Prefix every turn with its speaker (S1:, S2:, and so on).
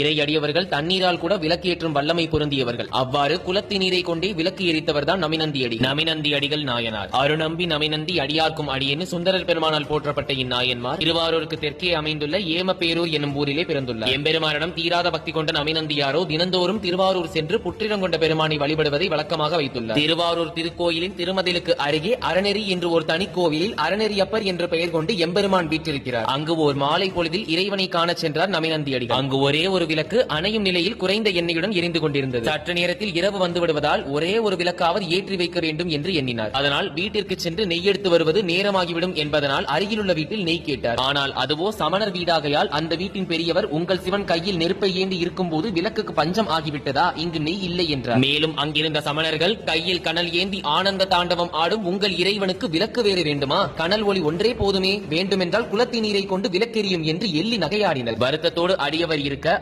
S1: இறை அடியவர்கள் தண்ணீரால் கூட விளக்கேற்றும் வல்லமை பொருந்தியவர்கள். அவ்வாறு குலத்தின் நீரை கொண்டே விளக்கு எரித்தவர் தான் நமினந்தி அடி. நமினந்தி அடிகள் நாயனார். அருணம்பி நமினந்தி அடியார்க்கும் அடியென்னு சுந்தரர் பெருமானால் போற்றப்பட்ட இந்நாயன்மார் திருவாரூருக்கு தெற்கே அமைந்துள்ள ஏமப்பேரூர் என்னும் ஊரிலே பிறந்துள்ளார். எம்பெருமானிடம் தீராத பக்தி கொண்ட நமினந்தியாரோ தினந்தோறும் திருவாரூர் சென்று புற்றிடங்கொண்ட பெருமானை வழிபடுவதை வழக்கமாக வைத்துள்ளார். திருவாரூர் திருக்கோயிலின் திருமதிலுக்கு அருகே அறநெறி என்று ஒரு தனி கோவிலில் அறநெறியப்பர் என்று பெயர் கொண்டு எம்பெருமான் வீற்றிருக்கிறார். அங்கு ஒரு மாலை பொழுதில் இறைவனை காணச் சென்றார் நமினந்தி அங்கு ஒரே ஒரு ஒரு விளக்கு அணையும் நிலையில் குறைந்த எண்ணெயுடன் எரிந்து கொண்டிருந்தது. சற்று நேரத்தில் இரவு வந்து விடுவதால் ஒரே ஒரு விளக்காவது ஏற்றி வைக்க வேண்டும் என்று எண்ணினார். அதனால் வீட்டிற்கு சென்று நெய் எடுத்து வருவது நேரமாகிவிடும் என்பதனால் அருகிலுள்ள வீட்டில் நெய் கேட்டார். ஆனால் அதுவோ சமணர் வீடாகையால் அந்த வீட்டின் பெரியவர் உங்கள் சிவன் கையில் நெருப்பை ஏந்தி இருக்கும் போது விளக்குக்கு பஞ்சம் ஆகிவிட்டதா? இங்கு நெய் இல்லை என்றார். மேலும் அங்கிருந்த சமணர்கள் கையில் கனல் ஏந்தி ஆனந்த தாண்டவம் ஆடும் உங்கள் இறைவனுக்கு விளக்கு வேறு வேண்டுமா? கனல் ஒளி ஒன்றே போதுமே வேண்டுமென்றால் குலத்தின் நீரை கொண்டு விளக்கெரியும் என்று எள்ளி நகையாடினர். வருத்தத்தோடு அடியவர் இருக்க